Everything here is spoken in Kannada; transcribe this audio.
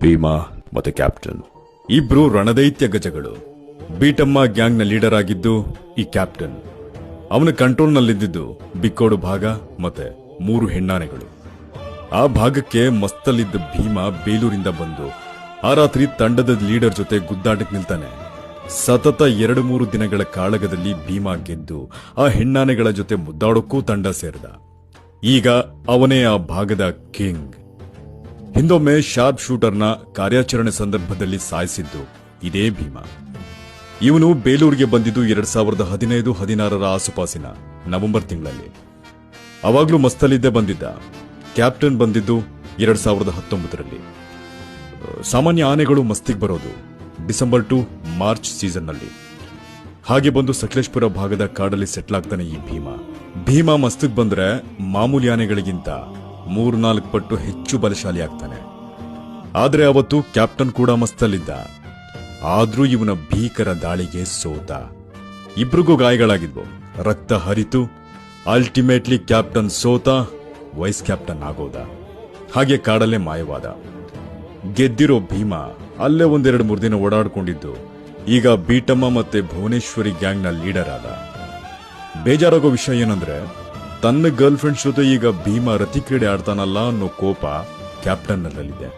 ಭೀಮಾ ಮತ್ತೆ ಕ್ಯಾಪ್ಟನ್. ಇಬ್ರು ರಣದೈತ್ಯ ಗಜಗಳು. ಬೀಟಮ್ಮ ಗ್ಯಾಂಗ್ನ ಲೀಡರ್ ಆಗಿದ್ದು ಈ ಕ್ಯಾಪ್ಟನ್. ಅವನ ಕಂಟ್ರೋಲ್ನಲ್ಲಿದ್ದು ಬಿಕ್ಕೋಡು ಭಾಗ ಮತ್ತೆ ಮೂರು ಹೆಣ್ಣಾನೆಗಳು. ಆ ಭಾಗಕ್ಕೆ ಮಸ್ತಲ್ಲಿದ್ದ ಭೀಮ ಬೇಲೂರಿಂದ ಬಂದು ಆ ರಾತ್ರಿ ತಂಡದ ಲೀಡರ್ ಜೊತೆ ಗುದ್ದಾಟಕ್ಕೆ ನಿಲ್ತಾನೆ. ಸತತ ಎರಡು ಮೂರು ದಿನಗಳ ಕಾಳಗದಲ್ಲಿ ಭೀಮ ಗೆದ್ದು ಆ ಹೆಣ್ಣಾನೆಗಳ ಜೊತೆ ಮುದ್ದಾಡೋಕ್ಕೂ ತಂಡ ಸೇರಿದ. ಈಗ ಅವನೇ ಆ ಭಾಗದ ಕಿಂಗ್. ಹಿಂದೊಮ್ಮೆ ಶಾರ್ಪ್ ಶೂಟರ್ನ ಕಾರ್ಯಾಚರಣೆ ಸಂದರ್ಭದಲ್ಲಿ ಸಾಯಿಸಿದ್ದು ಇದೇ ಭೀಮ. ಇವನು ಬೇಲೂರಿಗೆ ಬಂದಿದ್ದು ಎರಡ್ ಸಾವಿರದ ಹದಿನೈದು, ಹದಿನಾರರ ಆಸುಪಾಸಿನ ನವೆಂಬರ್ ತಿಂಗಳಲ್ಲಿ. ಅವಾಗ್ಲೂ ಮಸ್ತಲಿದ್ದೇ ಬಂದಿದ್ದ. ಕ್ಯಾಪ್ಟನ್ ಬಂದಿದ್ದು ಎರಡ್ ಸಾವಿರದ ಹತ್ತೊಂಬತ್ತರಲ್ಲಿ. ಸಾಮಾನ್ಯ ಆನೆಗಳು ಮಸ್ತಿಗೆ ಬರೋದು ಡಿಸೆಂಬರ್ ಟು ಮಾರ್ಚ್ ಸೀಸನ್ನಲ್ಲಿ. ಹಾಗೆ ಬಂದು ಸಕಲೇಶ್ಪುರ ಭಾಗದ ಕಾಡಲ್ಲಿ ಸೆಟ್ಲ್ ಆಗ್ತಾನೆ ಈ ಭೀಮ. ಭೀಮ ಮಸ್ತಿಗೆ ಬಂದ್ರೆ ಮಾಮೂಲಿ ಆನೆಗಳಿಗಿಂತ ಮೂರ್ನಾಲ್ಕು ಪಟ್ಟು ಹೆಚ್ಚು ಬಲಶಾಲಿ ಆಗ್ತಾನೆ. ಆದ್ರೆ ಅವತ್ತು ಕ್ಯಾಪ್ಟನ್ ಕೂಡ ಮಸ್ತಲ್ಲಿದ್ದ. ಆದ್ರೂ ಇವನ ಭೀಕರ ದಾಳಿಗೆ ಸೋತ. ಇಬ್ರಿಗೂ ಗಾಯಗಳಾಗಿದ್ವು. ರಕ್ತ ಹರಿತು ಅಲ್ಟಿಮೇಟ್ಲಿ ಕ್ಯಾಪ್ಟನ್ ಸೋತ ವೈಸ್ ಕ್ಯಾಪ್ಟನ್ ಆಗೋದ. ಹಾಗೆ ಕಾಡಲ್ಲೇ ಮಾಯವಾದ. ಗೆದ್ದಿರೋ ಭೀಮ ಅಲ್ಲೇ ಒಂದೆರಡು ಮೂರು ದಿನ ಓಡಾಡ್ಕೊಂಡಿದ್ದು. ಈಗ ಬೀಟಮ್ಮ ಮತ್ತೆ ಭುವನೇಶ್ವರಿ ಗ್ಯಾಂಗ್ನ ಲೀಡರ್ ಆದ. ಬೇಜಾರಾಗೋ ವಿಷಯ ಏನಂದ್ರೆ ತನ್ನ ಗರ್ಲ್ ಫ್ರೆಂಡ್ಸ್ ಜೊತೆ ಈಗ ಭೀಮಾ ರತಿ ಕ್ರೀಡೆ ಆಡ್ತಾನಲ್ಲ ಅನ್ನೋ ಕೋಪ ಕ್ಯಾಪ್ಟನ್ನಲ್ಲಿದೆ